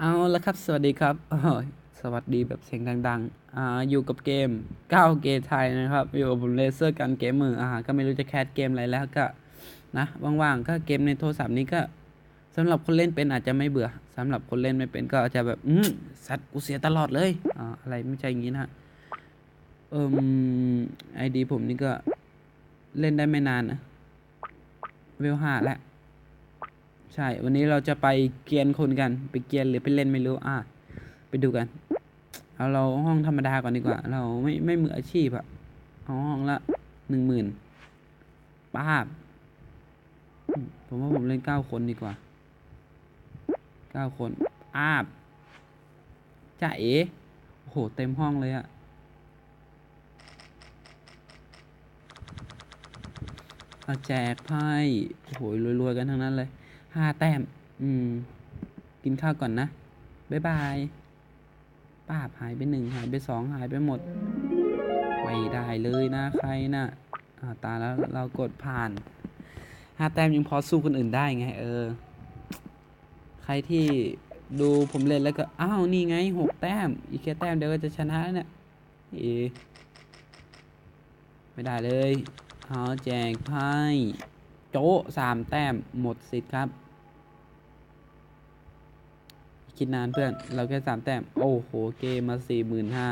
เอาละครับ สวัสดีครับ สวัสดีแบบเสียงดังๆ อ่า อยู่กับเกม9เกมไทยนะครับ อยู่กับผมเลเซอร์กันเกมมืออ่า ก็ไม่รู้จะแคสเกมอะไรแล้วก็นะว่างๆ ก็เกมในโทรศัพท์นี้ก็สำหรับคนเล่นเป็นอาจจะไม่เบื่อสำหรับคนเล่นไม่เป็นก็อาจจะแบบ อืมสัตว์กูเสียตลอดเลย อ่า อะไรไม่ใช่อย่างนี้นะฮะเอ่มไอดีผมนี่ก็เล่นได้ไม่นานนะ เวลห้าแล้ว ใช่ วันนี้เราจะไปเกียนคนกัน ไปเกียนหรือไปเล่นไม่รู้ อะ ไปดูกัน เอาเราห้องธรรมดาก่อนดีกว่า เราไม่ไม่มืออาชีพอะเอาห้องละหนึ่งหมื่นป้าบ ผมว่าผมเล่นเก้าคนดีกว่า เก้าคนอ้าบจ่าเอ๋โอ้โห เต็มห้องเลยอะเอาแจกไพ่โอ้โหรวยๆกันทั้งนั้นเลย ห้าแต้ม อืม กินข้าวก่อนนะ บ๊ายบายป้าหายไปหนึ่งหายไปสองหายไปหมด ไม่ได้เลยนะใครนะ่ะอาตาแล้วเรากดผ่านห้าแต้มยังพอสู้คนอื่นได้ไง เออ ใครที่ดูผมเล่นแล้วก็ อ้าว นี่ไงหกแต้ม อีกแค่แต้มเดียวก็จะชนะเนี่ยเอไม่ได้เลยเอาแจกไพ่โจ๊ะสามแต้มหมดสิทธิ์ครับ คิดนานเพื่อน เราแค่สามแต้ม โอ้โห เกมมาสี่หมื่นห้า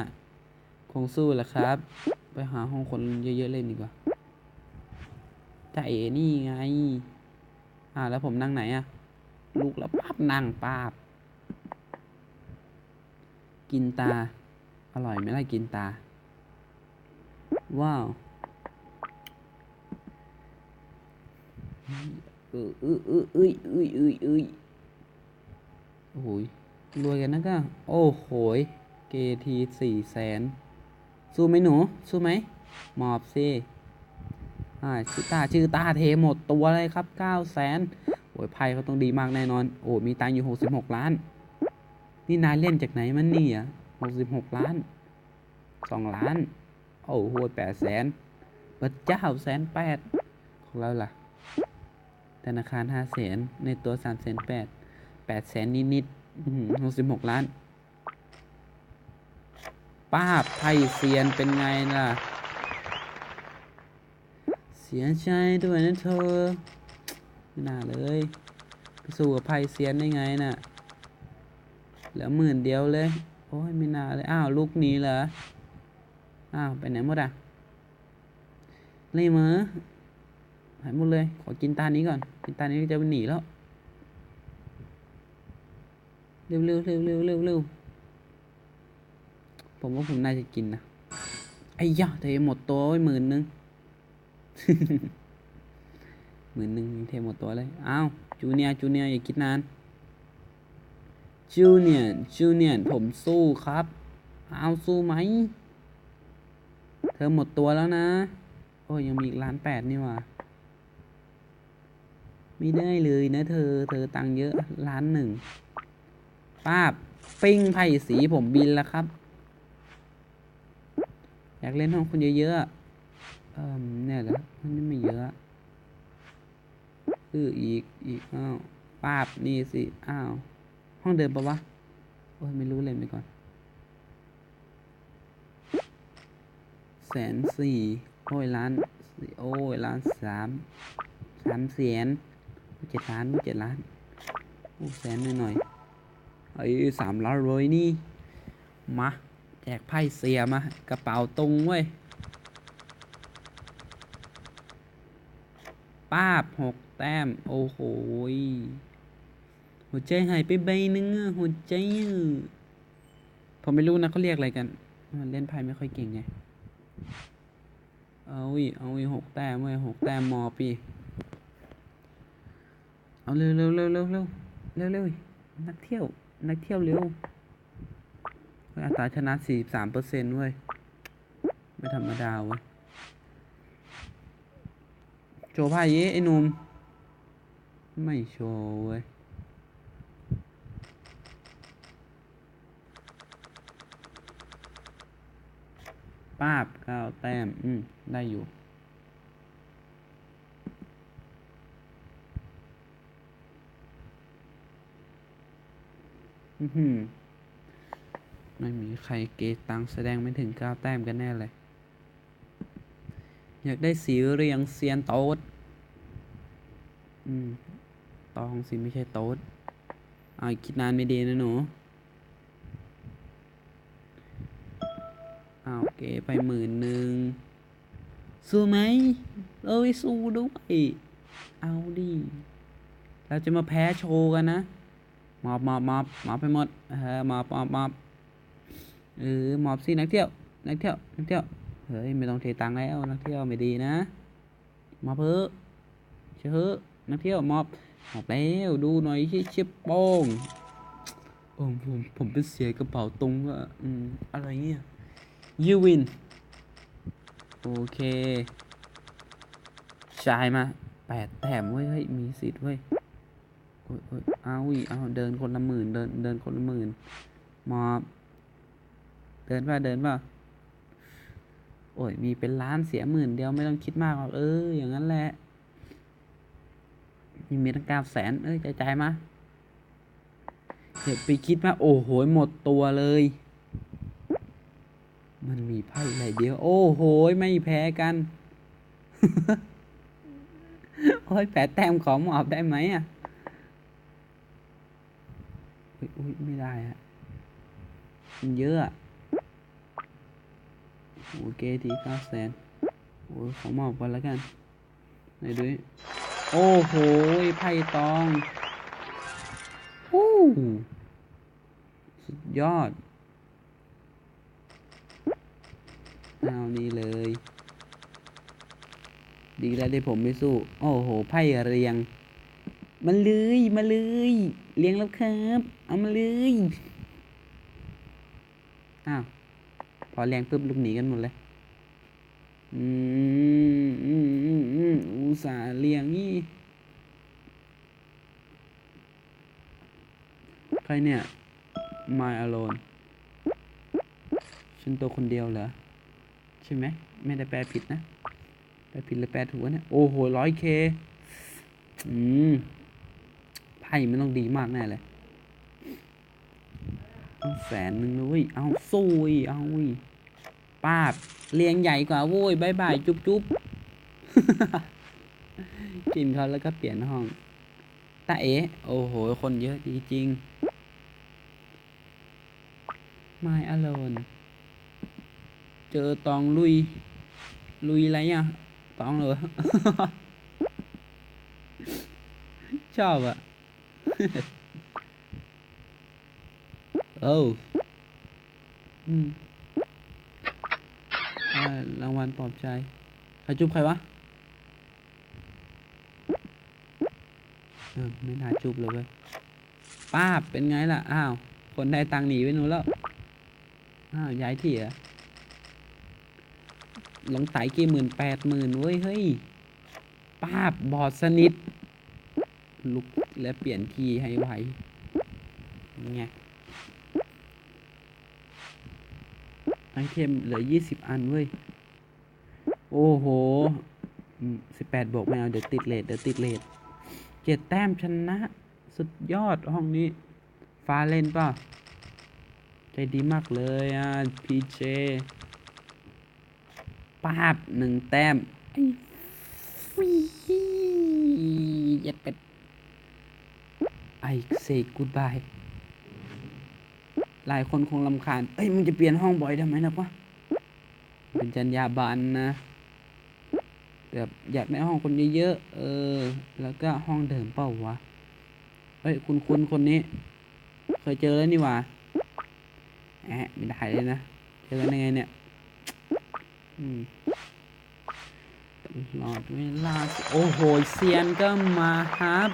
คงสู้แหละครับ ไปหาห้องคนเยอะๆเล่นดีกว่าจ่าเอ๋นี่ไง อ่าแล้วผมนั่งไหนอะลูกแล้วปั๊บนั่งป้าบ กินตา อร่อยไหมล่ะกินตา ว้าวเออเออเออเอ้ยเอ้ยเอ้ยเอ้ย โอ้โหยรวยกันนะก็โอ้โหยเกทีสี่แสนสู้ไหมหนู สู้ไหมหมอบสิอ่าชื่อตาชื่อตาเทหมดตัวเลยครับเก้าแสนโอ้ยไพ่เขาต้องดีมากแน่นอน โอ้มีตังค์อยู่หกสิบหกล้าน นี่นายเล่นจากไหนมันนี่อะหกสิบหกล้านสองล้าน โอ้โหแปดแสนพระเจ้าแสนแปดของเราล่ะธนาคารห้าแสนในตัวสามแสนแปด ดแสนนิดนิดหกสิบหกล้าน ป้าไทยเซียนเป็นไงล่ะ เสียใจด้วยนะเธอ ไม่น่าเลยไปสู้กับไพ่เซียนได้ไงน่ะ เหลือหมื่นเดียวเลย โอ้ยไม่น่าเลย อ้าวลูกนี้เหรอ อ้าว ไปไหนหมดอะเลยเหมอหายหมดเลย ขอกินตานี้ก่อน กินตานี้จะไปหนีแล้ว เร็วเร็วเร็วเร็วเร็วเร็วผมว่าผมน่าจะกินนะไอ้ยะเทหมดตัวไว้หมื่นนึงหมื่นหนึ่งเทหมดตัวเลยอ้าวจูเนียจูเนียอย่าคิดนานจูเนียจูเนียผมสู้ครับเอาสู้ไหม เธอหมดตัวแล้วนะ โอ้ยยังมีอีกล้านแปดนี่ว่าไม่ได้เลยนะเธอ เธอตังเยอะล้านหนึ่ง ป้าบปิ้งไผ่สีผมบินแล้วครับ อยากเล่นห้องคนเยอะๆเอ่มเนี่ยเหรอมันไม่เยอะเอออีกอีกอ้าวป้าบนี่สิอ้าวห้องเดิมปะวะโอ้ยไม่รู้เล่นไปก่อนแสนสี่โอ้ยล้านสี่โอ้ยล้านสามสามแสนเจ็ดล้านเจ็ดล้านโอ้แสนหน่อยหน่อย ๆไอ้สามล้านเลยนี่ มาแจกไพ่เสียมากระเป๋าตุงเว้ยป้าบหกแต้ม โอ้โหหัวใจหายไปใบหนึงอะหัวใจผมไม่รู้นะเขาเรียกอะไรกัน มันเล่นไพ่ไม่ค่อยเก่งไง เอาอีเอาอีหกแต้มเว้ยหกแต้มมอปีเอาเร็วเร็วเร็วเร็วเร็วเร็วเร็วนักเที่ยว นักเที่ยวเร็วเฮ้ยอัตราชนะสี่สามเปอร์เซ็นต์เว้ย ไม่ธรรมดาเว้ย โชว์ไพ่เย้ไอ้นุ่ม ไม่โชว์เว้ย ป้าบเก้าแต้ม อืม ได้อยู่ ม อื้อหือ ไม่มีใครเกตังแสดงไม่ถึงเก้าแต้มกันแน่เลย อยากได้สีเรียงเซียนโต๊ดอืม ตองสิไม่ใช่โต๊ดอาคิดนานไม่ดีนะหนูเอาเกไปหมื่นหนึ่งสู้ไหมเอ้ยสู้ด้วย เอาดิ เราจะมาแพ้โชว์กันนะ มอบมอบมอบมอบไปหมดเออมอบมอบมอบเออมอบสินักเที่ยวนักเที่ยวนักเที่ยวเฮ้ยไม่ต้องเทตังค์แล้วนักเที่ยวไม่ดีนะมอบเพ้อเชื่อนักเที่ยวมอบมอบแล้วดูหน่อยที่ชิปโป้งโอ้ผมผมเป็นเสียกระเป๋าตรงก็อืมอะไรเงี้ยยูวินโอเคจ่ายมาแปดแต้มเว้ยเฮ้ยมีสิทธิ์เว้ย อ้ยโอ้ยเอาอีเอาเดินคนละหมื่นเดินเดินคนละหมื่นมอบเดินป่ะเดินป่ะโอ้ยมีเป็นล้านเสียหมื่นเดียวไม่ต้องคิดมากหรอกเออ อย่างนั้นแหละมีเมตั้งเก้าแสนเอ้ยใจใจมาเดี๋ยวไปคิดมาโอ้โหหมดตัวเลย มันมีไพ่อะไรเดียว โอ้โหไม่แพ้กันโอ้ยแปดแต้มของหมอบได้ไหมอะ อุ๊ยอุ้ยไม่ได้อะมันเยอะโอเคทีเก้าแสนโอ้ขอมอบก่อนแล้วกันไหนดูโอ้โหไพ่ตองฮู้สุดยอดเอานี่เลย ดีแล้วที่ผมไม่สู้ โอ้โห ไพ่เรียง มันเลยมาเลยเรียงแล้วครับ เอามาเลยอ้าวพอเรียงปุ๊บลูกหนีกันหมดเลยอืมอืมอืมอืมอุตส่าห์เรียงนี่ใครเนี่ย My Alone ฉันตัวคนเดียวเหรอ ใช่ไหม ไม่ได้แปลผิดนะ แปลผิดหรือแปลถูกเนี่ย โอ้โหร้อยเค อืม พ่ไม่ต้องดีมากแน่เลยเอาแสนหนึ่งนะเว้ยเอาสู้อีกเอาอีกป้าบเรียงใหญ่กว่าโว้ยบายบายจุ๊บจุ๊บกินเขาแล้วก็เปลี่ยนห้องตาเอ๋โอ้โห คนเยอะจริงๆ My Alone เจอตองลุย ลุยอะไรอะ ตองเหรอ ชอบอะ โอ้อืมได้รางวัลปลอบใจ ใครจุ๊บใครวะ เออ ไม่น่าจุ๊บเลยเว้ย ป้าบ เป็นไงล่ะ อ้าว คนได้ตังค์หนีไปนู้นแล้ว อ้าว ย้ายที่เหรอลงไต่กี่หมื่นแปดหมื่นเว้ย เฮ้ย ป้าบบอดสนิท ลุกและเปลี่ยนทีให้ไวไงไอเทมเหลือยี่สิบอันเว้ย โอ้โหสิบแปดบวกไม่เอา เดี๋ยวติดเลทเดี๋ยวติดเลทเจ็ดแต้มชนะ สุดยอดห้องนี้ ฟ้าเล่นป่ะ ใจดีมากเลยอะ พีเจป้าบหนึ่งแต้มไอ้ฟียัดเป็ด I say goodbye หลายคนคงลำคาญ เอ้ยมึงจะเปลี่ยนห้องบ่อยทำไมนะวะเป็นจรรยาบรรณนะแบบอยากได้ห้องคนเยอะๆ เออ แล้วก็ห้องเดิมเปล่าวะ เอ้ย คุณคุณคนนี้ เคยเจอแล้วนี่หว่าแอะไม่ได้เลยนะ เจอกันยังไงเนี่ย อืมตลอดเวลา โอ้โห เซียนก็มาครับ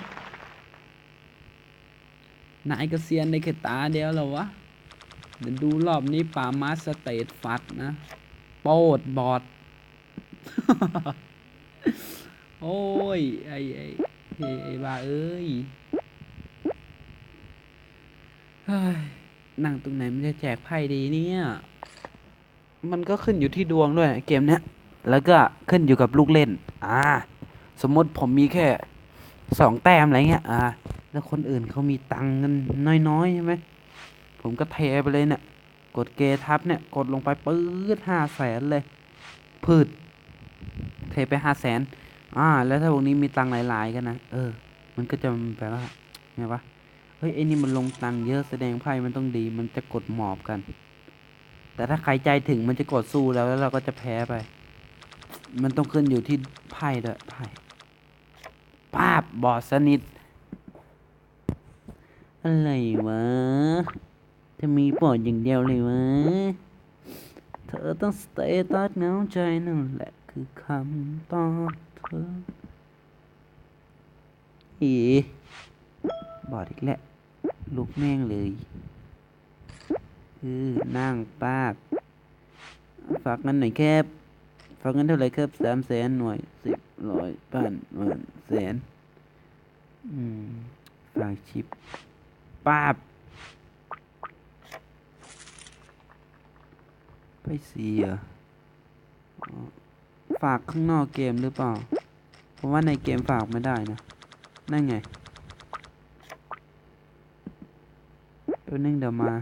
นายก็เซียนได้แค่ตาเดียวเหรอวะ เดี๋ยวดูรอบนี้ป่ามาสเตตฟัดนะ โปดบอด โอ้ย ไอ้ไอ้ไอ้ไอ้บ้าเอ้ยเฮ้ยนั่งตรงไหนมันจะแจกไพ่ดีเนี่ย มันก็ขึ้นอยู่ที่ดวงด้วยเกมเนี้ย แล้วก็ขึ้นอยู่กับลูกเล่น อ่า สมมติผมมีแค่สองแต้มอะไรเงี้ย อ่า แล้วคนอื่นเขามีตังค์กันน้อยๆใช่ไหมผมก็เทไปเลยเนี่ย กดเกทับเนี่ย กดลงไปปื๊ดห้าแสนเลย พืด เทไปห้าแสนอ่า แล้วถ้าพวกนี้มีตังค์หลาย ๆ กันนะ เออ มันก็จะแปลว่าไงวะ เฮ้ยไอ้นี่มันลงตังค์เยอะแสดงไพ่มันต้องดี มันจะกดหมอบกัน แต่ถ้าใครใจถึงมันจะกดสู้แล้วแล้วเราก็จะแพ้ไป มันต้องขึ้นอยู่ที่ไพ่ด้วยไพ่ป้าบบอดสนิท อะไรวะจะมีปอดอย่างเดียวเลยวะ เธอต้องสเตตัสเงาใจนั่นแหละคือคำตอบเธอ อีบอดอีกแล้วลุกแม่งเลยคือนั่งปากฝากเงินหน่อยแคบฝากเงินเท่าไหร่ครับสามแสนหน่วยสิบร้อยพันหมื่นแสน อืม ฝากชิป ป้าบไปเสียอ๋อฝากข้างนอกเกมหรือเปล่า เพราะว่าในเกมฝากไม่ได้นะ นั่นไงเดี๋ยวนึงเดี๋ยวมา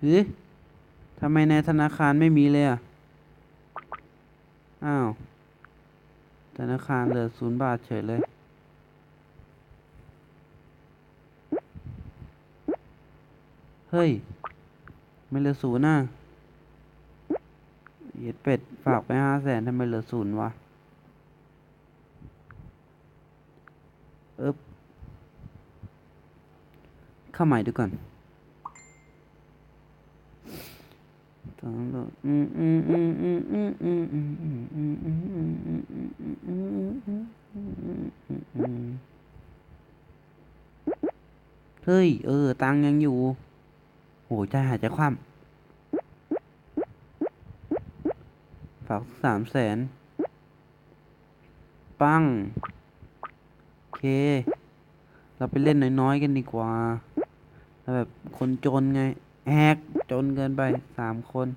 เฮ้ยทำไมในธนาคารไม่มีเลยอะ อ้าว ธนาคารเหลือศูนย์บาทเฉยเลย เฮ้ย ไม่เหลือศูนย์น่ะเหยียดเป็ด ฝากไปห้าแสนทำไมเหลือศูนย์วะเอ๊บเข้าใหม่ดูก่อน เฮ้ย เออ ตังยังอยู่ โหใจหายใจคว่ำฝากสามแสน ปังโอเค เราไปเล่นน้อยๆกันดีกว่าเราแบบคนจนไง แฮกจนเกินไปสามคน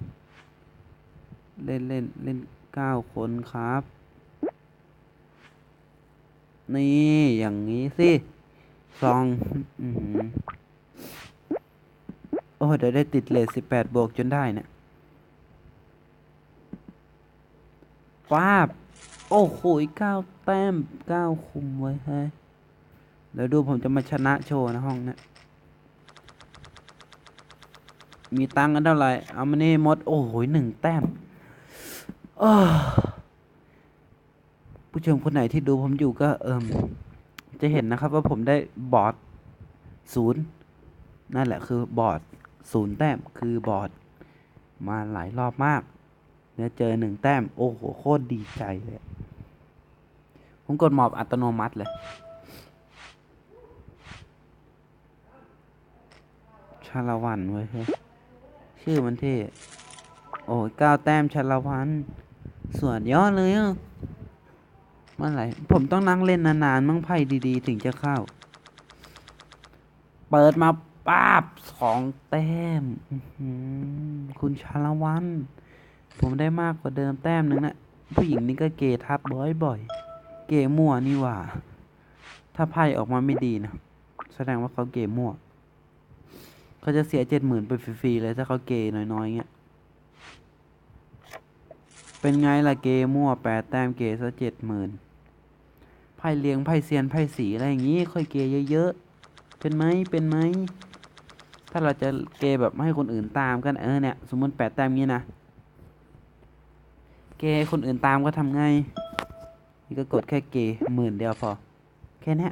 เล่นเล่นเล่นเก้าคนครับ นี่อย่างนี้สิซองอโอ้เดี๋ยวได้ติดเลทสิบแปดบวกจนได้เนี่ยป้าบ โอ้โหเก้าแต้มเก้าคุมไว้เฮ้เดี๋ยวดูผมจะมาชนะโชว์นะห้องเนี้ย มีตังค์กันเท่าไหร่เอามานี่มด โอ้โหหนึ่งแต้มผู้ชมคนไหนที่ดูผมอยู่ก็เอิมจะเห็นนะครับว่าผมได้บอร์ดศูนย์นั่นแหละคือบอร์ดศูนย์แต้มคือบอร์ดมาหลายรอบมาก เนี่ยเจอหนึ่งแต้ม โอ้โห โคตรดีใจเลย ผมกดหมอบอัตโนมัติเลย ชาละวันเว้ยเฮ้ย ชื่อมันเท่ โอ้ยก้าวแต้มชาละวันส่วนยอดเลยอะเมื่อไรผมต้องนั่งเล่นนานๆมั่งไพ่ดีๆ ถึงจะเข้า เปิดมาป้าบสองแต้ม คุณชาละวัน ผมได้มากกว่าเดิมแต้มหนึ่งนะผู้หญิงนี่ก็เกทับบ่อยๆ เกมั่วนี่ว่า ถ้าไพ่ออกมาไม่ดีนะ แสดงว่าเขาเกมั่ว เขาจะเสียเจ็ดหมื่นไปฟรีๆเลยถ้าเขาเกย์น้อยๆเงี้ย เป็นไงล่ะเกย์มั่วแปดแต้มเกย์ซะเจ็ดหมื่นไพ่เลียงไพ่เซียนไพ่สีอะไรอย่างงี้ ค่อยเกย์เยอะๆ เป็นไหมเป็นไหม ถ้าเราจะเกย์แบบไม่ให้คนอื่นตามกันเออเนี่ย สมมติแปดแต้มงี้นะ เกย์คนอื่นตามก็ทำไง นี่ก็กดแค่เกย์หมื่นเดียวพอ แค่นี้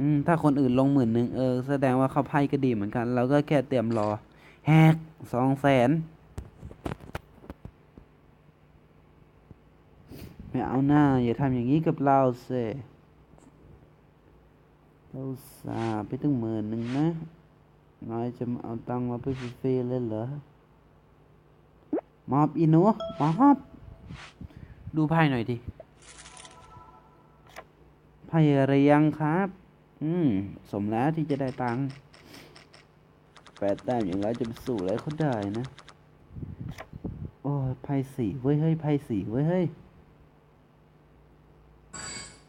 อืมถ้าคนอื่นลงหมื่นหนึ่งเออ แสดงว่าเขาไพ่ก็ดีเหมือนกัน เราก็แค่เตรียมรอ แฮกสองแสนไม่เอาหน้า อย่าทำอย่างนี้กับเราเซเราสาไปตั้งหมื่นหนึ่งนะน้อยจะมาเอาตังค์มาไปฟรีๆเลยเหรอมอบอีนูมอบดูไพ่หน่อยดิไพ่อะไรยังครับ อืม สมแล้วที่จะได้ตังค์แปดแต้มอย่างไรจะไปสู้อะไรเขาได้นะ โอ้ยไพ่สี่เว้ยเฮ้ยไพ่สี่เว้ยเฮ้ย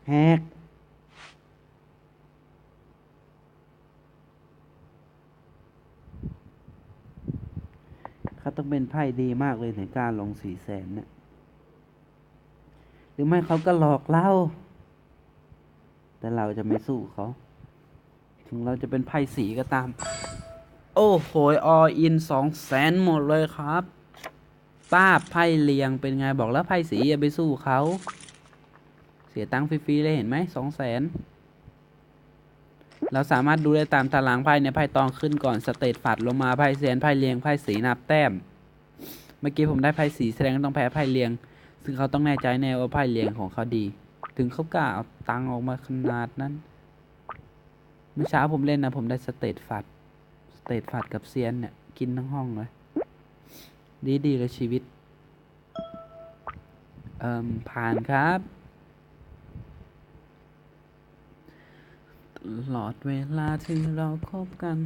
แฮกเขาต้องเป็นไพ่ดีมากเลยถึงการลงสี่แสนเนี่ย หรือไม่เขาก็หลอกเรา แต่เราจะไม่สู้เขา ถึงเราจะเป็นไพ่สีก็ตาม โอ้โหออินสองแสนหมดเลยครับป้าไพ่เลียงเป็นไงบอกแล้วไพ่สีอย่าไปสู้เขา เสียตังค์ฟรีๆเลยเห็นไหมสองแสนเราสามารถดูได้ตามตารางไพ่ในไพ่ตองขึ้นก่อนสเตตฝัดลงมาไพ่เซียนไพ่เลียงไพ่สีนับแต้ม เมื่อกี้ผมได้ไพ่สีแสดงว่าต้องแพ้ไพ่เลียง ซึ่งเขาต้องแน่ใจแน่ว่าไพ่เลียงของเขาดี ถึงเขากล้าเอาตังออกมาขนาดนั้น เมื่อเช้าผมเล่นนะ ผมได้สเตตฝัด สเตตฝัดกับเซียนเนี่ย กินทั้งห้องเลย ดีดีเลยชีวิต เอ่มผ่านครับตลอดเวลาที่เราคบกัน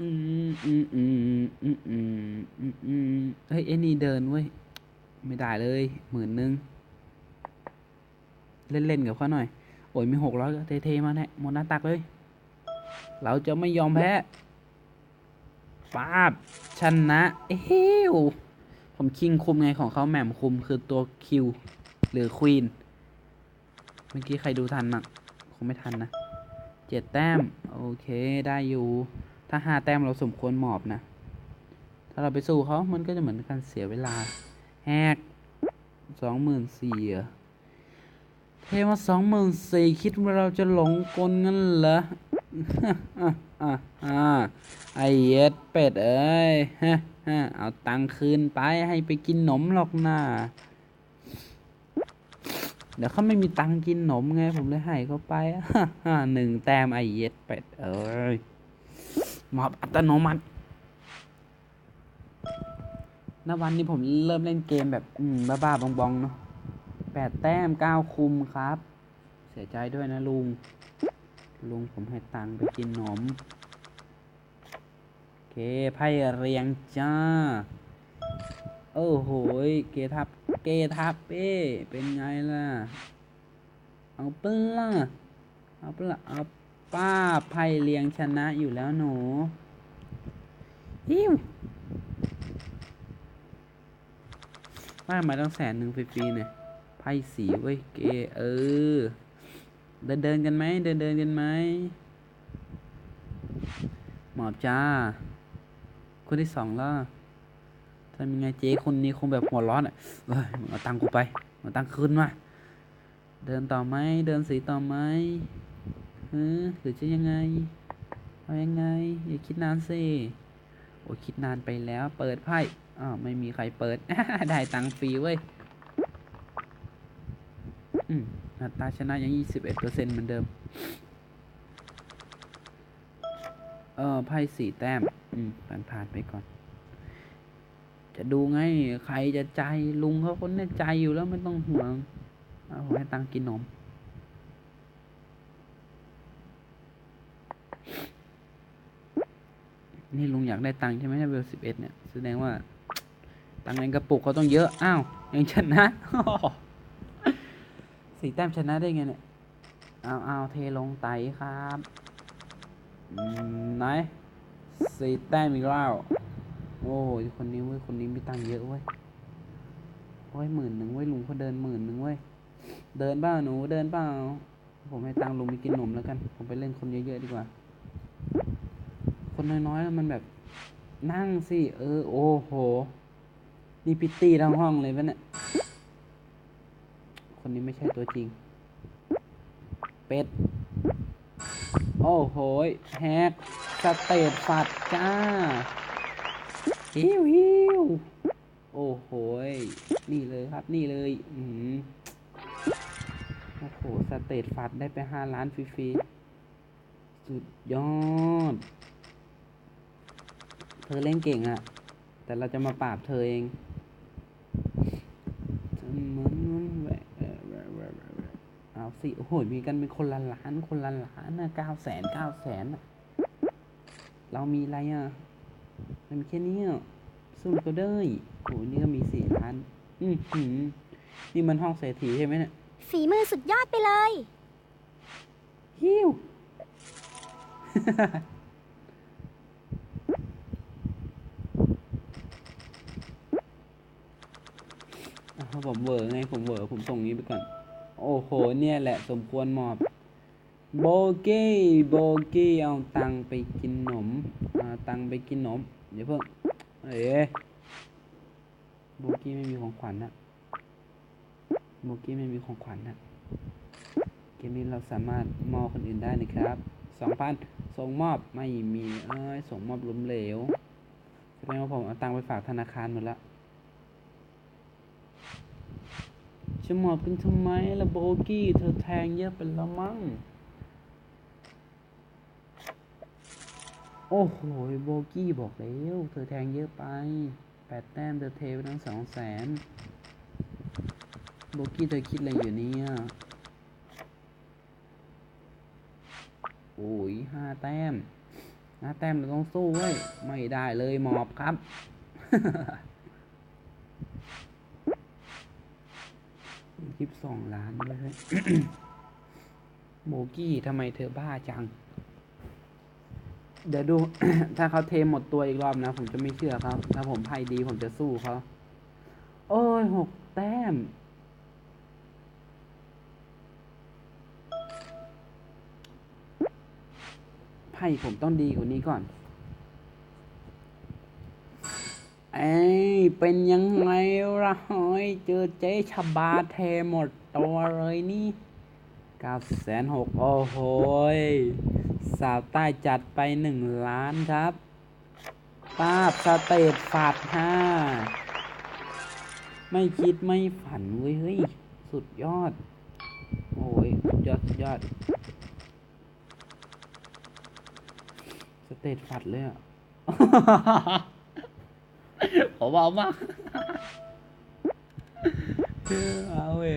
อืมอืมอืมอืมอืมอืมอืมเฮ้ยไอ้นี่เดินเว้ย ไม่ได้เลยหมื่นหนึ่ง เล่นๆกับเขาหน่อย โอ้ยมีหกร้อยเทๆมาแน่หมดหน้าตักเลย เราจะไม่ยอมแพ้ป้าบชนะเอ้วผมคิงคุมไงของเขาแหม่มคุมคือตัวคิวหรือควีนเมื่อกี้ใครดูทันมั้งคงไม่ทันนะเจ็ดแต้ม โอเคได้อยู่ ถ้าห้าแต้มเราสมควรหมอบนะ ถ้าเราไปสู้เขามันก็จะเหมือนการเสียเวลา แฮกสองหมื่นสี่ เทมาสองหมื่นสี่คิดว่าเราจะหลงกลงั้นเหรออะอะอะไอเย็ดเป็ดเอ้ยฮะฮะเอาตังคืนไปให้ไปกินหนมหรอกนะเดี๋ยวเขาไม่มีตังค์กินหนมไงผมเลยให้เขาไปหนึ่งแต้มไอเย็ดเป็ดเอ้ยหมอบอัตโนมัติณวันนี้ผมเริ่มเล่นเกมแบบบ้าๆบองๆเนาะ แปดแต้มเก้าคุมครับ เสียใจด้วยนะลุง ลุงผมให้ตังค์ไปกินหนม โอเค ไพ่เรียงจ้า โอ้โหเกทับ เกทับเป้เป็นไงล่ะ เอาเปล่ะเอาเปล่ะเอาป้าไพ่เรียงชนะอยู่แล้วหนูฮิวป้ามาต้องแสนหนึ่งฟรีๆเนี่ย ไพ่สีเว้ยเกเออ เดินเดินกันไหมเดินเดินกันไหมหมอบจ้า คนที่สองแล้วทำยังไงเจ๊คนนี้คงแบบหัวร้อนอะเอ้ยมึงเอาตังค์กูไปเอาตังคืนมาเดินต่อไหมเดินสีต่อไหมเออหรือจะยังไงเอายังไง อย่าคิดนานสิโอ้คิดนานไปแล้ว เปิดไพ่อ้าวไม่มีใครเปิด ได้ตังค์ฟรีเว้ย อืมอัตราชนะยัง 21%เหมือนเดิม เออไพ่สี่แต้ม อืมผ่านผ่านไปก่อน จะดูไง ใครจะใจลุงเขาคนเนี้ใจอยู่แล้วไม่ต้องห่วง เอาให้ตังกินนมนี่ลุงอยากได้ตังค์ใช่ไหมเวลสิบเอ็ดเนี่ย แสดงว่า ตังค์ในกระปุกเขาต้องเยอะ อ้าว ยังชนะ สี่แต้มชนะได้ไงเนี่ย เอาเอาเทลงไตครับไหนสี่แต้มอีกแล้ว โอ้ยคนนี้เว้ย คนนี้มีตังเยอะเว้ยโอ้ยหมื่นหนึ่งเว้ยลุงเขาเดินหมื่นหนึ่งเว้ย เดินเป้าหนูเดินเป้าผมให้ตังลุงไปกินนมแล้วกัน ผมไปเล่นคนเยอะๆดีกว่า คนน้อยๆแล้วมันแบบนั่งสิ เออ โอ้โห นี่พิตตี้ทั้งห้องเลยปะเนี่ย คนนี้ไม่ใช่ตัวจริง เป็ด โอ้โหแฮกสเตตฟัดจ้า ฮิวฮิวโอ้โหนี่เลยครับนี่เลยอืมโอ้โห สเตตฟัดได้ไปห้าล้านฟรีๆ สุดยอด เธอเล่นเก่งอะ แต่เราจะมาปราบเธอเองจะเหมือนมันแหวะแหวะแหวะแหวะแหวะแหวะเอา สิโอ้โหมีกันเป็นคนละล้านคนละล้านนะเก้าแสนเก้าแสนอะเรามีอะไรอะมันมีแค่นี้อะสู้ก็ได้โอ้ยนี่ก็มีสี่ล้าน อือหือนี่มันห้องเศรษฐีใช่ไหมเนี่ยฝีมือสุดยอดไปเลยฮิวอะผมเหวอไงผมเหวอผมส่งนี้ไปก่อน โอ้โห เนี่ยแหละสมควรมอบ โบกี้โบกี้เอาตังไปกินขนมเอาตังไปกินขนม เดี๋ยวเพิ่งเอ๋โบกี้ไม่มีของขวัญนะโบกี้ไม่มีของขวัญนะเกมนี้เราสามารถมอบคนอื่นได้นะครับสองพันส่งมอบไม่มี เอ้ย ส่งมอบล้มเหลวแสดงว่าผมเอาตังไปฝากธนาคารหมดละ จะมอบกันทำไมล่ะโบกี้ เธอแทงเยอะไปล้วมั้ง โอ้โห โบกี้บอกแล้วเธอแทงเยอะไป แปดแต้มเธอเทไปทั้งสองแสน โบกี้เธอคิดอะไรอยู่เนี่ยโอ้ยห้าแต้มห้าแต้มเราต้องสู้เว้ย ไม่ได้เลยหมอบครับ คลิปสองล้านเฮ้ยโบกี้ทำไมเธอบ้าจัง เดี๋ยวดู ถ้าเขาเทหมดตัวอีกรอบนะ ผมจะไม่เชื่อครับถ้าผมไพ่ดีผมจะสู้เขา โอ้ยหกแต้ม ไพ่ผมต้องดีกว่านี้ก่อน เอ้ยเป็นยังไงล่ะเฮ้ยเจอเจ๊ชบาเทหมดตัวเลยนี่เก้าแสนหกโอ้โหยสาวใต้จัดไปหนึ่งล้านครับป้าบสเตตฝาดห้าไม่คิดไม่ฝันเว้ยเฮ้ย สุดยอด โอ้ยยอดสุดยอด สเตตฝัดเลยอะ ผมเอามากเออเอาเว้ย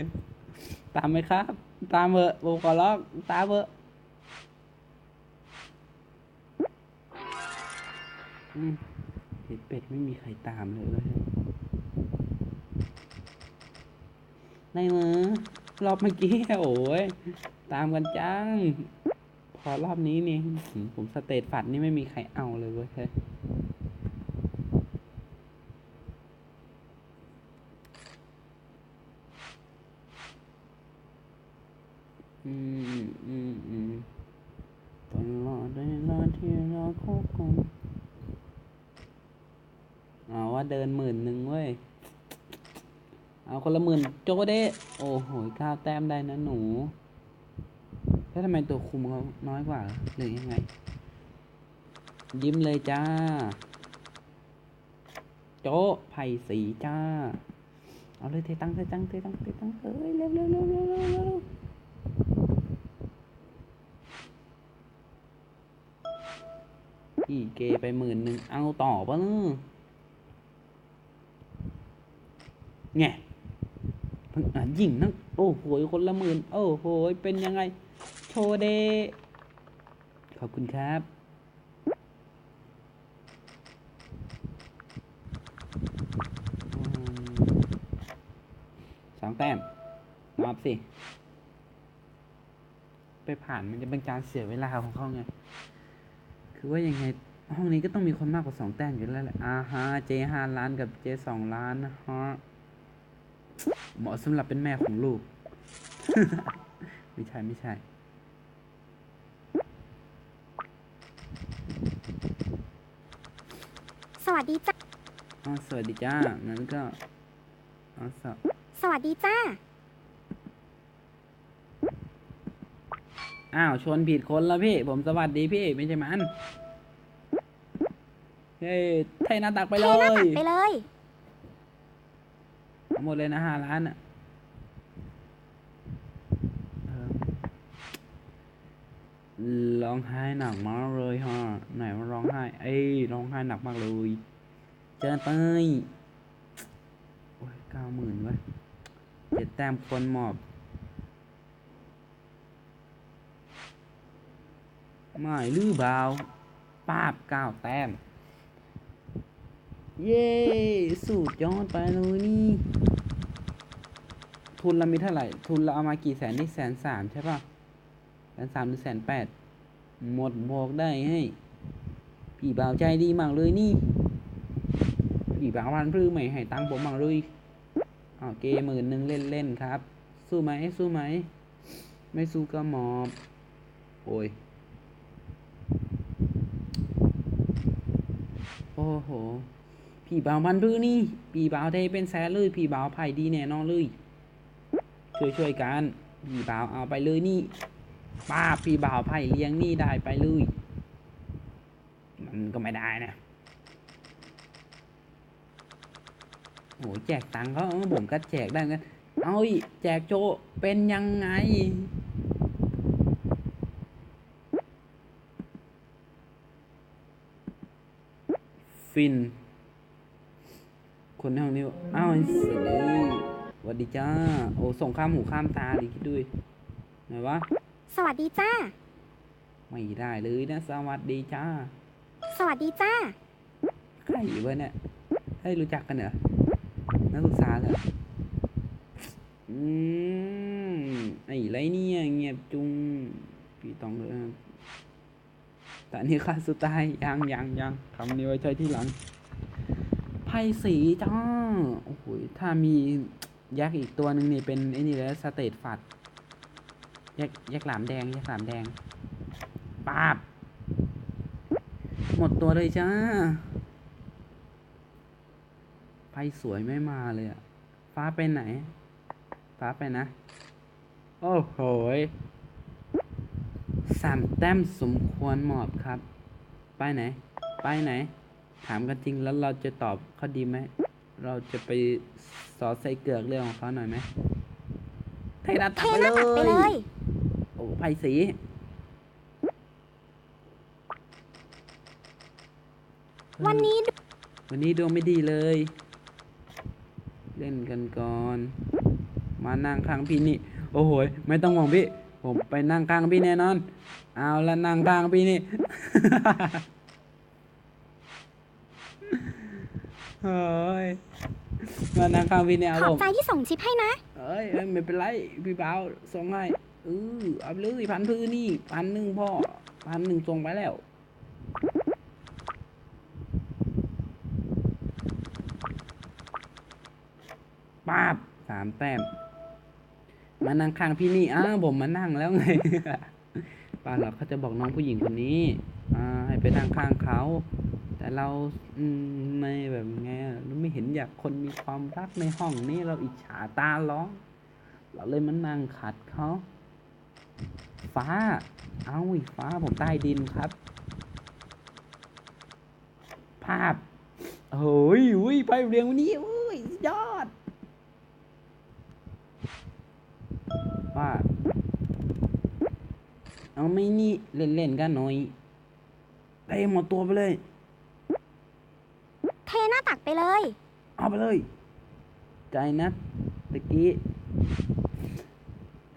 ตามไหมครับ ตามเถอะผมขอร้องตามเถอะเห็ดเป็ดไม่มีใครตามเลยเว้ยในมือรอบเมื่อกี้โอ้ยตามกันจัง พอรอบนี้นี่ผมสเตตฝัดนี่ไม่มีใครเอาเลยเว้ยเฮ้ย อืมอืมอืมตลอดเวลาที่เราคบกันเอาว่าเดินหมื่นหนึ่งเว้ย เอาคนละหมื่นโจเด้ โอ้โหเก้าแต้มได้นะหนู แล้วทำไมตัวคุมเขาน้อยกว่าเหรือยังไง ยิ้มเลยจ้า โจไผ่สีจ้า เอาเลยเทตังเทตังเทตังเทตังเอ้ยเร็วเร็วเร็วเร็วเร็วเร็ว พี่เกไปหมื่นหนึ่งเอาต่อปะเนอะไงเพิ่งนยิงนักโอ้โหคนละหมื่นโอ้โหเป็นยังไง โชเด ขอบคุณครับอืมสองแต้มนับสิ ไปผ่านมันจะเป็นการเสียเวลาของเขาไง คือว่ายังไงห้องนี้ก็ต้องมีคนมากกว่าสองแต้มอยู่แล้วแหละอ่าฮะเจห้าล้านกับเจสองล้านนะฮะเหมาะสำหรับเป็นแม่ของลูก ไม่ใช่ไม่ใช่สวัสดีจ้าอ๋อสวัสดีจ้างั้นก็อ๋อสวสวัสดีจ้า อ้าวชนผิดคนแล้วพี่ ผมสวัสดีพี่ไม่ใช่มันเฮ้ยเทหน้าตักไปเทเลหน้าตัย กไปเลยเอาหมดเลยนะห้าล้านอะเออร้องไห้หนักมากเลยฮะไหนมาร้องไห้ เอ้ยร้องไห้หนักมากเลย เจอเต้ยโอ้ยเก้าหมื่นวะเจ็ดแต้มคนหมอบ ไม่หรือเปล่าป้าบเก้าแต้ม เย้สุดยอดไปเลยนี่ ทุนเรามีเท่าไหร่ ทุนเราเอามากี่แสนนี่แสนสามใช่ปะแสนสามหรือแสนแปดหมดบอกได้ให้พี่บ่าวใจดีมากเลยนี่พี่บ่าววันพื้ใหม่ให้ตังผมมากเลยเอาเกหมื่นหนึ่งเล่นเล่นครับ สู้ไหมสู้ไหม ไม่สู้ก็หมอบ โอ้ย โอ้โหพี่บ่าวมันพื้นี่พี่บ่าวได้เป็นแสนเลยพี่บ่าวไผ่ดีแน่นอนเลย ช่วยช่วยๆกันพี่บ่าวเอาไปเลยนี่ป้าพี่บ่าวไผ่เลี้ยงนี่ได้ไปเลย มันก็ไม่ได้นะโหแจกตังค์เขาผมก็แจกได้กัน เอาแจกโจเป็นยังไง ฟิน คนในห้องนี้บอกอ้าวไอ้สวัสดีสวัสดีจ้า โอ้ส่งข้ามหูข้ามตาดิคิดดูดิไหนวะ สวัสดีจ้า ไม่ได้เลยนะ สวัสดีจ้า สวัสดีจ้า ใครวะเนี่ยให้ยรู้จักกันเหรอ นักศึกษาเหรอ อืม ไอ้ไรเนี่ยเงียบจุง พี่ต้องเออ แต่นนี้ค่าสุดท้ายยังยังยังคำนี้ไว้ใช้ที่หลัง ไพ่สีจ้าโอ้โหถ้ามียักษ์อีกตัวหนึ่งนี่เป็นไอ้นี่แล้วสเตตฟัดยักษ์ยักษ์หลามแดงยักษ์หลามแดงปาบ หมดตัวเลยจ้าไพ่สวยไม่มาเลยอะฟ้าไปไหน ฟ้าไปนะ โอ้โห สามแต้มสมควรหมอบครับไปไหนไปไหน ถามกันจริงแล้วเราจะตอบเขาดีไหม เราจะไปสอดใส่เกือกเรื่องของเขาหน่อยไหมเทหน้าเทตักไปหน้าตักไปเลเลยยโอ้ไพ่สี วันนี้ วันนี้ดวงไม่ดีเลย เล่นกันก่อน มานั่งข้างพี่นี่ โอ้โหยไม่ต้องห่วงพี่ ผมไปนั่งข้างพี่แน่นอน เอาละนั่งข้างพี่นี่ เฮ้ย มานั่งข้างพี่เนี่ยเอาขอผบมใจที่ส่งชิปให้นะ เอ้ยเอ้ยไม่เป็นไร พี่เบาส่งให้เออเอาไปเลยพันพื้นนี่พันหนึ่งพ่อพันหนึ่งส่งไปแล้ว ป้าบสามแต้ม มานั่งข้างพี่นี่ อ้าวผมมานั่งแล้วไงป้าเราเขาจะบอกน้องผู้หญิงคนนี้อ่าให้ไปนั่งข้างเขา แต่เราอืมไม่แบบไงเราไม่เห็นอยากคนมีความรักในห้องนี้เราอิจฉาตาร้อง เราเลยมานั่งขัดเขา ฟ้า เอาอีกฟ้าผมใต้ดินครับ ภาพโอ้ยอุ้ยไปเรียงวันนี้อุ้ยยอด ว่าเอาไม่นี่เล่นๆกันหน่อยได้หมดตัวไปเลย เทหน้าตักไปเลย เอาไปเลย ใจนัดตะกี้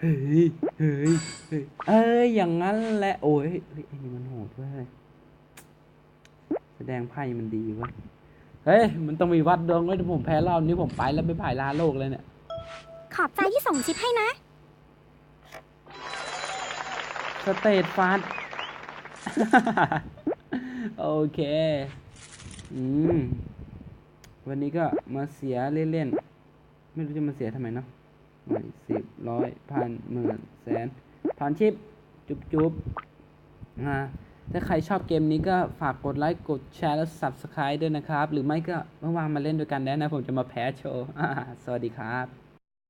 เฮ้ยเฮ้ยเฮ้ยเอ้ย อย่างนั้นแหละ โอ้ยเฮ้ยไอ้นี่มันโหดเว้ยแสดงไพ่มันดีเว้ยเฮ้ย มันต้องมีวัดดวงไว้ถ้าผมแพ้รอบนี้ผมไปแล้วไปผ่ายลาโลกเลยเนี่ย ขอบใจที่ส่งชิปให้นะ สเตทฟาสโอเค อืม วันนี้ก็มาเสียเล่นๆ ไม่รู้จะมาเสียทำไมเนาะหน่อยสิบร้อยพันหมื่นแสนพันชิป จุบจุบนะถ้าใครชอบเกมนี้ก็ฝากกดไลค์ กดแชร์ แล้ว Subscribe ด้วยนะครับ หรือไม่ก็ว่างๆมาเล่นด้วยกันได้นะ ผมจะมาแพ้โชว์ สวัสดีครับ